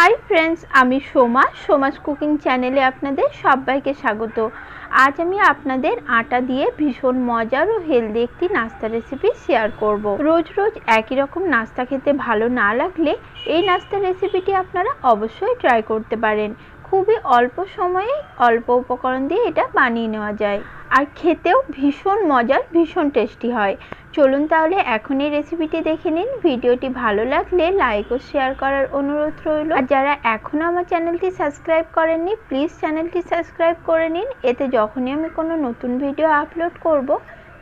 Hi friends আমি Soma, Soma's cooking চ্যানেলে আপনাদের সবাইকে স্বাগত। আজ আমি আপনাদের আটা দিয়ে ভীষণ মজার ও হেলদি একটি নাস্তা রেসিপি শেয়ার করব। রোজ রোজ একই রকম নাস্তা খেতে ভালো না লাগলে এই নাস্তা রেসিপিটি আপনারা অবশ্যই ট্রাই করতে পারেন। খুবই অল্প সময়ে অল্প উপকরণ দিয়ে এটা বানিয়ে নেওয়া যায়। আর খেতেও ভীষণ মজার, ভীষণ টেস্টি হয়। চলুন তাহলে এখন এই রেসিপিটি দেখে নিন। ভিডিওটি ভালো লাগলে লাইক ও শেয়ার করার অনুরোধ রইল। আর যারা এখনও আমার চ্যানেলটি সাবস্ক্রাইব করেননি প্লিজ চ্যানেলটি সাবস্ক্রাইব করে নিন। এতে যখনই আমি কোনো নতুন ভিডিও আপলোড করব,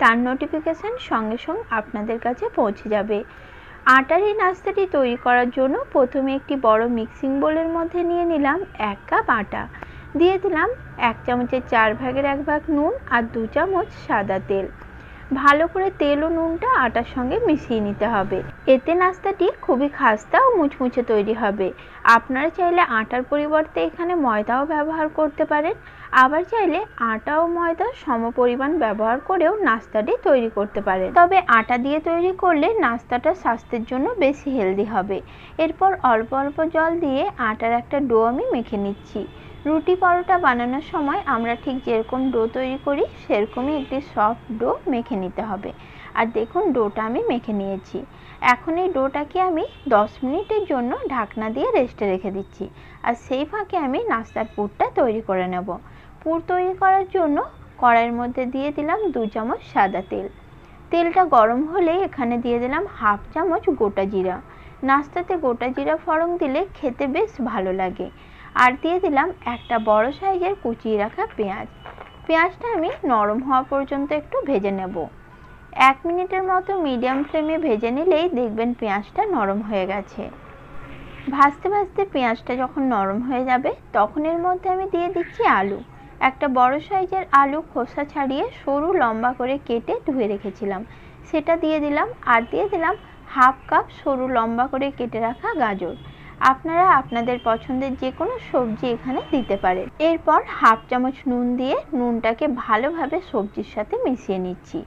তার নোটিফিকেশান সঙ্গে সঙ্গে আপনাদের কাছে পৌঁছে যাবে। আটার এই নাস্তাটি তৈরি করার জন্য প্রথমে একটি বড় মিক্সিং বোলের মধ্যে নিয়ে নিলাম এক কাপ আটা। দিয়ে দিলাম এক চামচের চার ভাগের এক ভাগ নুন আর দু চামচ সাদা তেল। ভালো করে তেল ও নুনটা আটার সঙ্গে মিশিয়ে নিতে হবে। এতে নাস্তাটি খুবই খাস্তা ও মুচমুচে তৈরি হবে। আপনারা চাইলে আটার পরিবর্তে এখানে ময়দাও ব্যবহার করতে পারেন। আবার চাইলে আটা ও ময়দা সম পরিমাণ ব্যবহার করেও নাস্তাটি তৈরি করতে পারেন। তবে আটা দিয়ে তৈরি করলে নাস্তাটা স্বাস্থ্যের জন্য বেশি হেলদি হবে। এরপর অল্প অল্প জল দিয়ে আটার একটা ডো আমি মেখে নিচ্ছি। রুটি পরোটা বানানোর সময় আমরা ঠিক যেরকম ডো তৈরি করি, সেরকমই একটি সফট ডো মেখে নিতে হবে। আর দেখুন, ডোটা আমি মেখে নিয়েছি। এখন এই ডোটাকে আমি 10 মিনিটের জন্য ঢাকনা দিয়ে রেস্টে রেখে দিচ্ছি। আর সেই ফাঁকে আমি নাস্তার পুরটা তৈরি করে নেব। পুর তৈরি করার জন্য কড়াইয়ের মধ্যে দিয়ে দিলাম দু চামচ সাদা তেল। তেলটা গরম হলে এখানে দিয়ে দিলাম হাফ চামচ গোটা জিরা। নাস্তাতে গোটা জিরা ফড়ং দিলে খেতে বেশ ভালো লাগে। আর দিয়ে দিলাম একটা বড় সাইজের কুচিয়ে রাখা পেঁয়াজ। পেঁয়াজটা আমি নরম হওয়া পর্যন্ত একটু ভেজে নেব। এক মিনিটের মতো মিডিয়াম ফ্লেমে ভেজে নিলেই দেখবেন পেঁয়াজটা নরম হয়ে গেছে। ভাজতে ভাজতে পেঁয়াজটা যখন নরম হয়ে যাবে, তখন এর মধ্যে আমি দিয়ে দিচ্ছি আলু। একটা বড় সাইজের আলু খোসা ছাড়িয়ে সরু লম্বা করে কেটে ধুয়ে রেখেছিলাম। সেটা দিয়ে দিলাম আর দিয়ে দিলাম হাফ কাপ সরু লম্বা করে কেটে রাখা গাজর। আপনারা আপনাদের পছন্দের যে কোনো সবজি এখানে দিতে পারেন এরপর হাফ চামচ নুন দিয়ে নুনটাকে ভালোভাবে সবজির সাথে মিশিয়ে নিচ্ছি।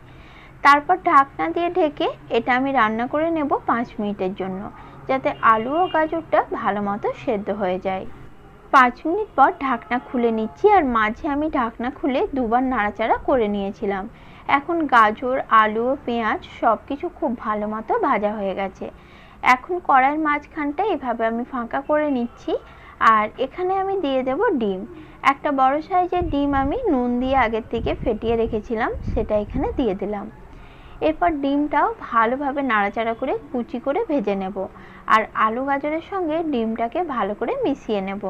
তারপর ঢাকনা দিয়ে ঢেকে এটা আমি রান্না করে নেব পাঁচ মিনিটের জন্য, যাতে আলু ও গাজরটা ভালো মতো সেদ্ধ হয়ে যায়। পাঁচ মিনিট পর ঢাকনা খুলে নিচ্ছি আর মাঝে আমি ঢাকনা খুলে দুবার নাড়াচাড়া করে নিয়েছিলাম। এখন গাজর, আলু, পেঁয়াজ সব কিছু খুব ভালো মতো ভাজা হয়ে গেছে। এখন কড়াইয়ের মাঝখানটা এভাবে আমি ফাঁকা করে নিচ্ছি। আর এখানে আমি দিয়ে দেব ডিম। একটা বড় সাইজের ডিম আমি নুন দিয়ে আগের থেকে ফেটিয়ে রেখেছিলাম, সেটা এখানে দিয়ে দিলাম। এরপর ডিমটাও ভালোভাবে নাড়াচাড়া করে কুচি করে ভেজে নেব। আর আলু গাজরের সঙ্গে ডিমটাকে ভালো করে মিশিয়ে নেব।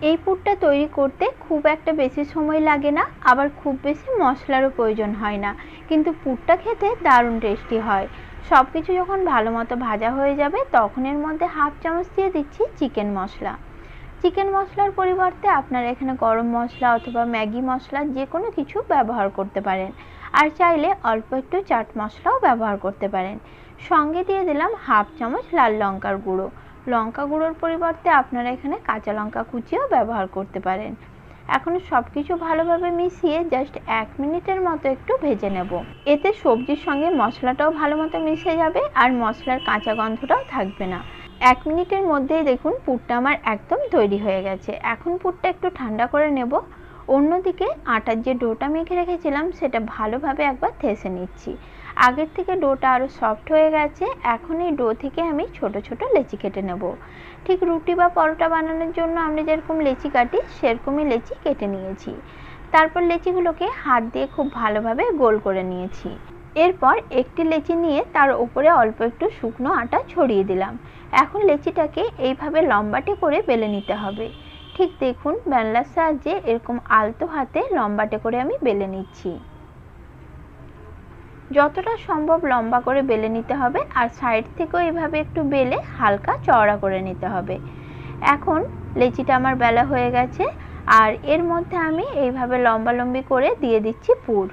এই পুরটা তৈরি করতে খুব একটা বেশি সময় লাগে না, আবার খুব বেশি মশলারও প্রয়োজন হয় না। কিন্তু পুরটা খেতে দারুণ টেস্টি হয়। সব কিছু যখন ভালো মতো ভাজা হয়ে যাবে, তখন এর মধ্যে হাফ চামচ দিয়ে দিচ্ছি চিকেন মশলা। চিকেন মশলার পরিবর্তে আপনারা এখানে গরম মশলা অথবা ম্যাগি মশলা যে কোনো কিছু ব্যবহার করতে পারেন। আর চাইলে অল্প একটু চাট মশলাও ব্যবহার করতে পারেন। সঙ্গে দিয়ে দিলাম হাফ চামচ লাল লঙ্কার গুঁড়ো। লঙ্কা গুঁড়োর পরিবর্তে আপনারা এখানে কাঁচা লঙ্কা কুচিও ব্যবহার করতে পারেন। এখন সব কিছু ভালোভাবে মিশিয়ে জাস্ট এক মিনিটের মতো একটু ভেজে নেব। এতে সবজির সঙ্গে মশলাটাও ভালো মতো মিশে যাবে আর মশলার কাঁচা গন্ধটাও থাকবে না। এক মিনিটের মধ্যেই দেখুন পুরটা আমার একদম তৈরি হয়ে গেছে। এখন পুরটা একটু ঠান্ডা করে নেব। অন্যদিকে আটার যে ডোটা মেখে রেখেছিলাম সেটা ভালোভাবে একবার থেসে নিচ্ছি। আগের থেকে ডোটা আরও সফট হয়ে গেছে, এখন এই ডো থেকে আমি ছোট ছোট লেচি কেটে নেব। ঠিক রুটি বা পরোটা বানানোর জন্য আমরা যেরকম লেচি কাটি, সেরকমই লেচি কেটে নিয়েছি। তারপর লেচিগুলোকে হাত দিয়ে খুব ভালোভাবে গোল করে নিয়েছি। এরপর একটি লেচি নিয়ে তার উপরে অল্প একটু শুকনো আটা ছড়িয়ে দিলাম। এখন লেচিটাকে এইভাবে লম্বাটে করে বেলে নিতে হবে। ঠিক দেখুন, বেলনার সাহায্যে এরকম আলতো হাতে লম্বাটে করে আমি বেলে নিচ্ছি। যতটা সম্ভব লম্বা করে বেলে নিতে হবে আর সাইড থেকেও এভাবে একটু বেলে হালকা চওড়া করে নিতে হবে। এখন লেচিটা আমার বেলা হয়ে গেছে আর এর মধ্যে আমি এইভাবে লম্বা লম্বি করে দিয়ে দিচ্ছি পুর।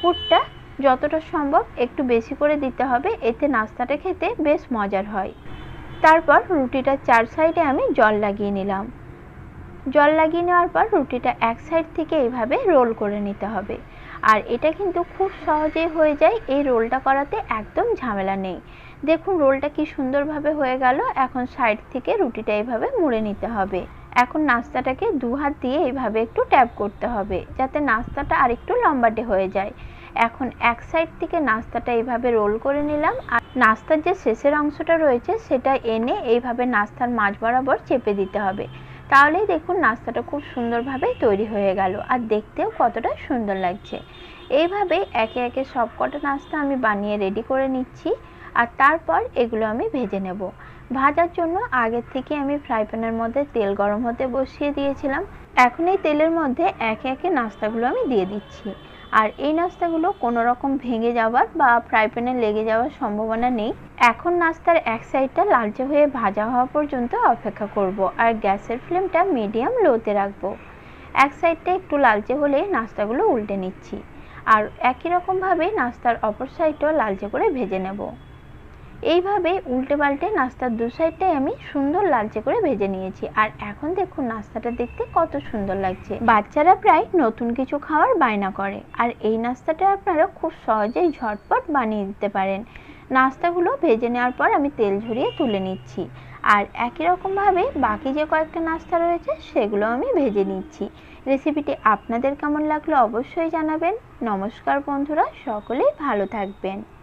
পুরটা যতটা সম্ভব একটু বেশি করে দিতে হবে, এতে নাস্তাটা খেতে বেশ মজার হয়। তারপর রুটিটার চার সাইডে আমি জল লাগিয়ে নিলাম। জল লাগিয়ে নেওয়ার পর রুটিটা এক সাইড থেকে এইভাবে রোল করে নিতে হবে। আর এটা কিন্তু খুব সহজেই হয়ে যায় এই রোলটা করাতে, একদম ঝামেলা নেই। দেখুন রোলটা কি সুন্দরভাবে হয়ে গেল, এখন সাইড থেকে রুটিটা এইভাবে মুড়ে নিতে হবে। এখন নাস্তাটাকে দু হাত দিয়ে এইভাবে একটু ট্যাপ করতে হবে, যাতে নাস্তাটা আর একটু লম্বাটে হয়ে যায়। এখন এক সাইড থেকে নাস্তাটা এইভাবে রোল করে নিলাম, আর নাস্তার যে শেষের অংশটা রয়েছে সেটা এনে এইভাবে নাস্তার মাঝ বরাবর চেপে দিতে হবে। তাহলেই দেখুন নাস্তাটা খুব সুন্দরভাবে তৈরি হয়ে গেল আর দেখতেও কতটা সুন্দর লাগছে। এইভাবে একে একে সব কটা নাস্তা আমি বানিয়ে রেডি করে নিচ্ছি আর তারপর এগুলো আমি ভেজে নেব। ভাজার জন্য আগের থেকে আমি ফ্রাই প্যানের মধ্যে তেল গরম হতে বসিয়ে দিয়েছিলাম। এখন এই তেলের মধ্যে একে একে নাস্তাগুলো আমি দিয়ে দিচ্ছি। আর এই নাস্তাগুলো কোনো রকম ভেঙে যাওয়ার বা ফ্রাই প্যানে লেগে যাওয়ার সম্ভাবনা নেই। এখন নাস্তার এক সাইডটা লালচে হয়ে ভাজা হওয়া পর্যন্ত অপেক্ষা করব আর গ্যাসের ফ্লেমটা মিডিয়াম লোতে রাখব। এক সাইডটা একটু লালচে হলে নাস্তাগুলো উল্টে নিচ্ছি। আর একই রকমভাবে নাস্তার অপর সাইডটাও লালচে করে ভেজে নেব। এইভাবে উল্টে পাল্টে নাস্তার দু সাইডটাই আমি সুন্দর লালচে করে ভেজে নিয়েছি। আর এখন দেখুন নাস্তাটা দেখতে কত সুন্দর লাগছে। বাচ্চারা প্রায় নতুন কিছু খাওয়ার বায়না করে। আর এই নাস্তাটা আপনারা খুব সহজেই ঝটপট বানিয়ে দিতে পারেন। নাস্তাগুলো ভেজে নেওয়ার পর আমি তেল ঝরিয়ে তুলে নিচ্ছি। আর একই রকমভাবে বাকি যে কয়েকটা নাস্তা রয়েছে সেগুলো আমি ভেজে নিচ্ছি। রেসিপিটি আপনাদের কেমন লাগল অবশ্যই জানাবেন। নমস্কার বন্ধুরা, সকলেই ভালো থাকবেন।